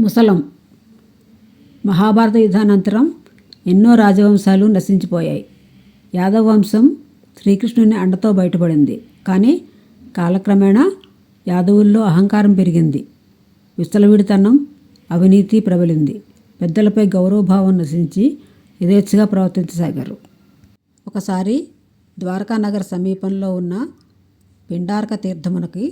ముసలం. మహాభారత యుద్ధానంతరం ఎన్నో రాజవంశాలు నశించిపోయాయి. యాదవ వంశం శ్రీకృష్ణుని అండతో బయటపడింది. కానీ కాలక్రమేణా యాదవుల్లో అహంకారం పెరిగింది. విస్తలవిడితనం అవినీతి ప్రబలింది. పెద్దలపై గౌరవభావం నశించి యథేచ్ఛగా ప్రవర్తించసాగారు. ఒకసారి ద్వారకానగర్ సమీపంలో ఉన్న పిండార్క తీర్థమునకి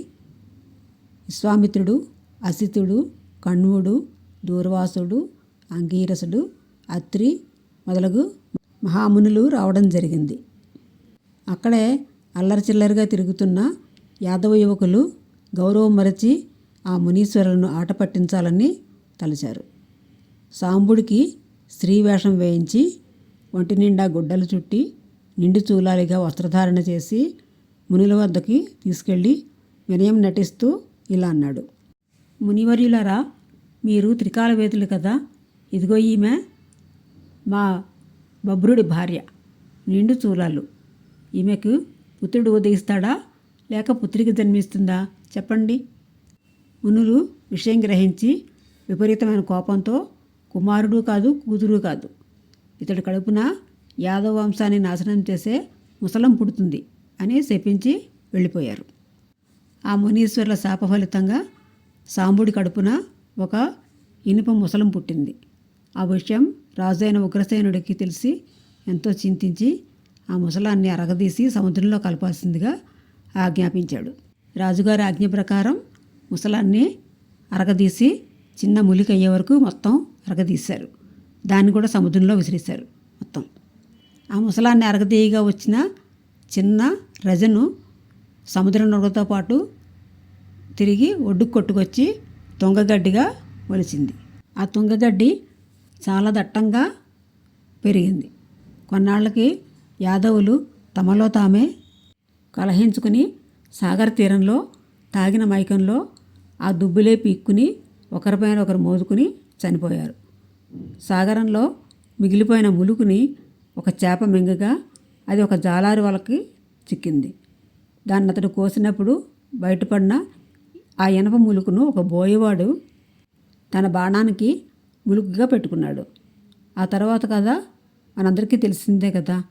విశ్వామిత్రుడు అసితుడు కణ్వుడు దూర్వాసుడు అంగీరసుడు అత్రి మొదలగు మహామునులు రావడం జరిగింది. అక్కడే అల్లరిచిల్లరిగా తిరుగుతున్న యాదవ యువకులు గౌరవం మరచి ఆ మునీశ్వరులను ఆట పట్టించాలని తలచారు. సాంబుడికి స్త్రీ వేషం వేయించి ఒంటి నిండా గుడ్డలు చుట్టి నిండు చూలాలిగా వస్త్రధారణ చేసి మునుల వద్దకి తీసుకెళ్ళి వినయం నటిస్తూ ఇలా అన్నాడు. మునివర్యులరా మీరు త్రికాలవేదులు కదా? ఇదిగో ఈమె మా బబ్రుడి భార్య నిండు చూలాలు. ఈమెకు పుత్రుడు ఉదయిస్తాడా? లేక పుత్రికి జన్మిస్తుందా? చెప్పండి. మునులు విషయం గ్రహించి విపరీతమైన కోపంతో కుమారుడు కాదు కూతురు కాదు. ఇతడి కడుపున యాదవ వంశాన్ని నాశనం చేసే ముసలం పుడుతుంది అని శపించి వెళ్ళిపోయారు. ఆ మునీశ్వరుల శాప ఫలితంగా సాంబుడి కడుపున ఒక ఇనుప ముసలం పుట్టింది. ఆ విషయం రాజైన ఉగ్రసేనుడికి తెలిసి ఎంతో చింతించి ఆ ముసలాన్ని అరగదీసి సముద్రంలో కలపాల్సిందిగా ఆజ్ఞాపించాడు. రాజుగారి ఆజ్ఞ ప్రకారం ముసలాన్ని అరగదీసి చిన్న ములికి అయ్యే వరకు మొత్తం అరగదీశారు. దాన్ని కూడా సముద్రంలో విసిరేశారు మొత్తం. ఆ ముసలాన్ని అరగదీయగా వచ్చిన చిన్న రజను సముద్ర నొరగతో పాటు తిరిగి ఒడ్డుకు కొట్టుకొచ్చి తుంగగడ్డిగా మొలిచింది ఆ తుంగగడ్డి చాలా దట్టంగా పెరిగింది. కొన్నాళ్ళకి యాదవులు తమలో తామే కలహించుకుని సాగర్ తీరంలో తాగిన మైకంలో ఆ దుబ్బులే పీక్కుని ఒకరిపైన ఒకరు మోదుకుని చనిపోయారు. సాగరంలో మిగిలిపోయిన ములుకుని ఒక చేప మింగగా అది ఒక జాలారి వలకి చిక్కింది. దాన్ని అతడు కోసినప్పుడు బయటపడిన ఆ ఇనప ములుకును ఒక బోయవాడు తన బాణానికి ములుకుగా పెట్టుకున్నాడు. ఆ తర్వాత కదా మనందరికీ తెలిసిందే కదా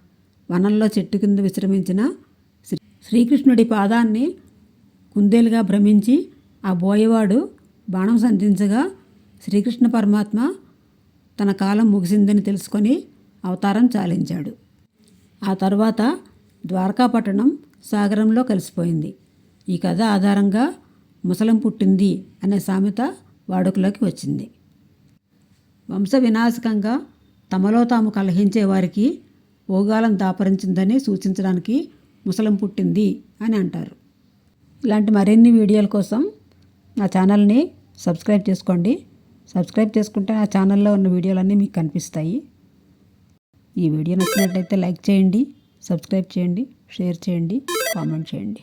వనంలో చెట్టు కింద విశ్రమించిన శ్రీ శ్రీకృష్ణుడి పాదాన్ని కుందేలుగా భ్రమించి ఆ బోయవాడు బాణం సంధించగా శ్రీకృష్ణ పరమాత్మ తన కాలం ముగిసిందని తెలుసుకొని అవతారం చాలించాడు. ఆ తర్వాత ద్వారకాపట్టణం సాగరంలో కలిసిపోయింది. ఈ కథ ఆధారంగా ముసలం పుట్టింది అనే సామెత వాడుకలోకి వచ్చింది. వంశ వినాశకంగా తమలో తాము కలహించే వారికి ఓగాలం దాపరించిందని సూచించడానికి ముసలం పుట్టింది అని అంటారు. ఇలాంటి మరిన్ని వీడియోల కోసం నా ఛానల్ని సబ్స్క్రైబ్ చేసుకోండి. సబ్స్క్రైబ్ చేసుకుంటే నా ఛానల్లో ఉన్న వీడియోలన్నీ మీకు కనిపిస్తాయి. ఈ వీడియో నచ్చినట్లయితే లైక్ చేయండి సబ్స్క్రైబ్ చేయండి షేర్ చేయండి కామెంట్ చేయండి.